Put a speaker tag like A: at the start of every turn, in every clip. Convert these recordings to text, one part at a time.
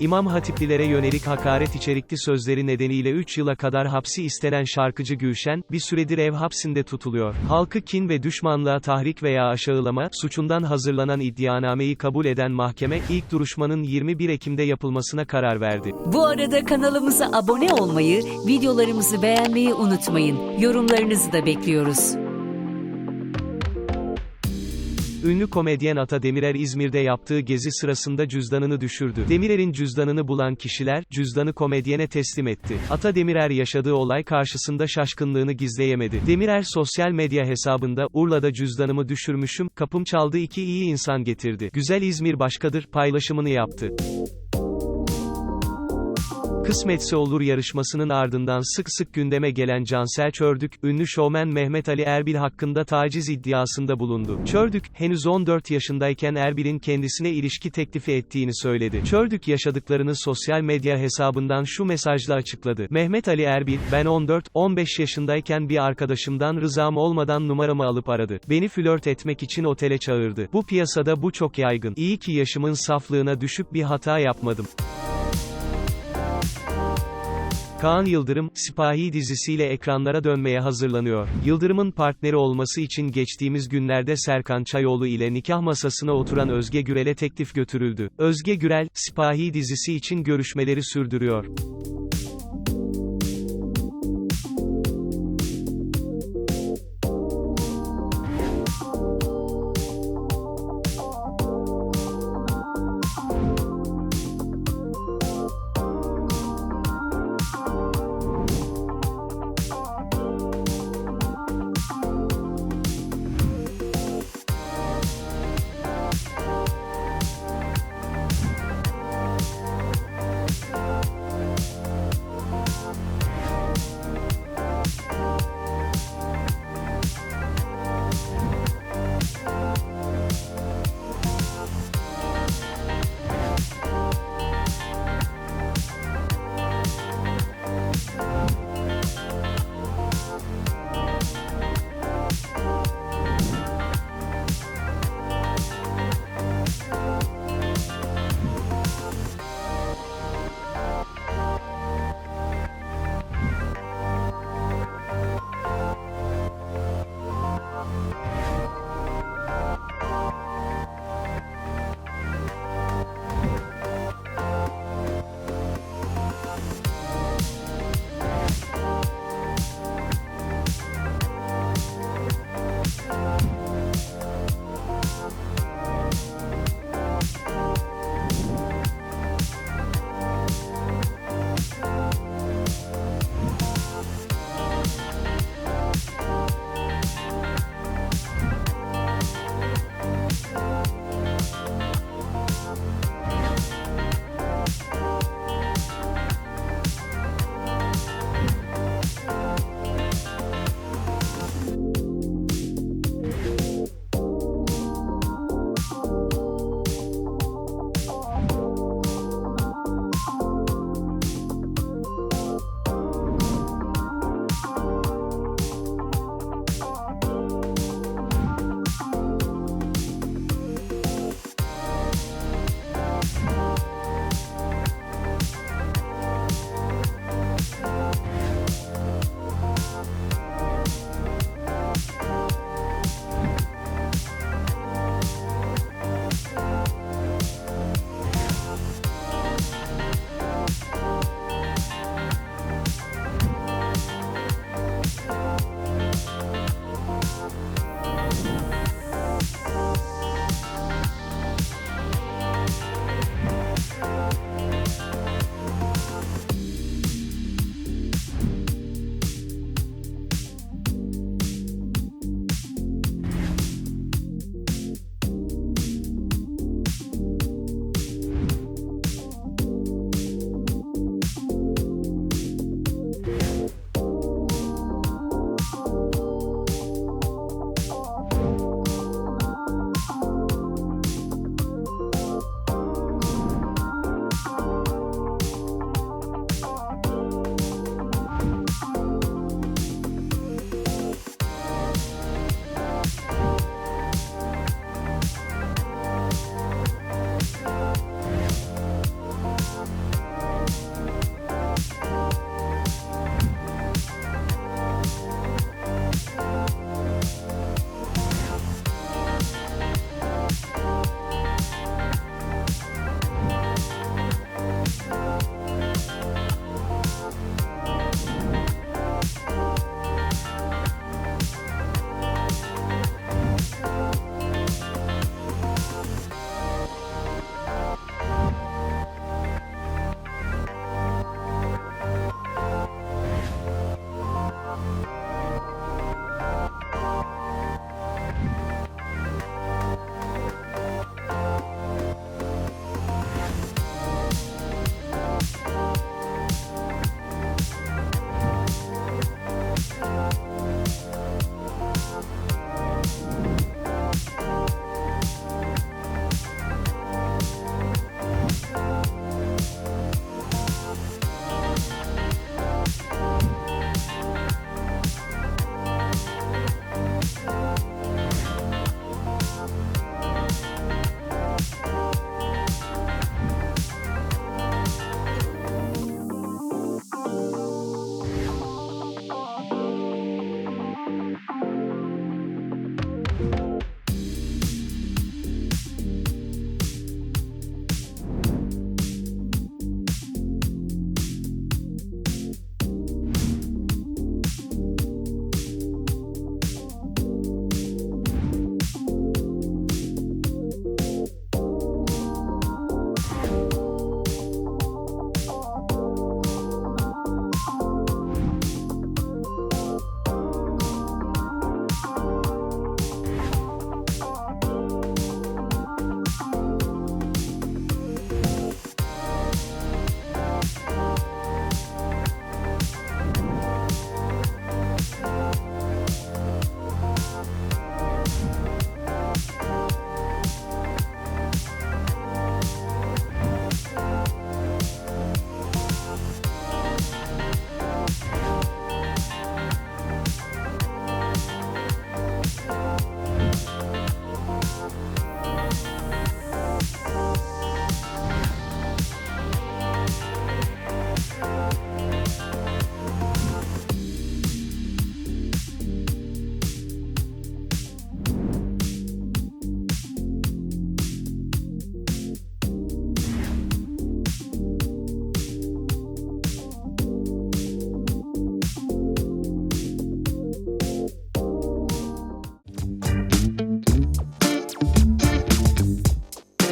A: İmam Hatiplilere yönelik hakaret içerikli sözleri nedeniyle 3 yıla kadar hapsi istenen şarkıcı Gülşen, bir süredir ev hapsinde tutuluyor. Halkı kin ve düşmanlığa tahrik veya aşağılama, suçundan hazırlanan iddianameyi kabul eden mahkeme, ilk duruşmanın 21 Ekim'de yapılmasına karar verdi.
B: Bu arada kanalımıza abone olmayı, videolarımızı beğenmeyi unutmayın. Yorumlarınızı da bekliyoruz.
A: Ünlü komedyen Ata Demirer İzmir'de yaptığı gezi sırasında cüzdanını düşürdü. Demirer'in cüzdanını bulan kişiler, cüzdanı komedyene teslim etti. Ata Demirer yaşadığı olay karşısında şaşkınlığını gizleyemedi. Demirer sosyal medya hesabında, Urla'da cüzdanımı düşürmüşüm, kapım çaldı iki iyi insan getirdi. Güzel İzmir başkadır, paylaşımını yaptı. Kısmetse olur yarışmasının ardından sık sık gündeme gelen Cansel Çördük, ünlü şovmen Mehmet Ali Erbil hakkında taciz iddiasında bulundu. Çördük, henüz 14 yaşındayken Erbil'in kendisine ilişki teklifi ettiğini söyledi. Çördük yaşadıklarını sosyal medya hesabından şu mesajla açıkladı. Mehmet Ali Erbil, ben 14-15 yaşındayken bir arkadaşımdan rızam olmadan numaramı alıp aradı. Beni flört etmek için otele çağırdı. Bu piyasada bu çok yaygın. İyi ki yaşımın saflığına düşüp bir hata yapmadım. Kaan Yıldırım, Sipahi dizisiyle ekranlara dönmeye hazırlanıyor. Yıldırım'ın partneri olması için geçtiğimiz günlerde Serkan Çayoğlu ile nikah masasına oturan Özge Gürel'e teklif götürüldü. Özge Gürel, Sipahi dizisi için görüşmeleri sürdürüyor.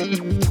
A: Mm-hmm.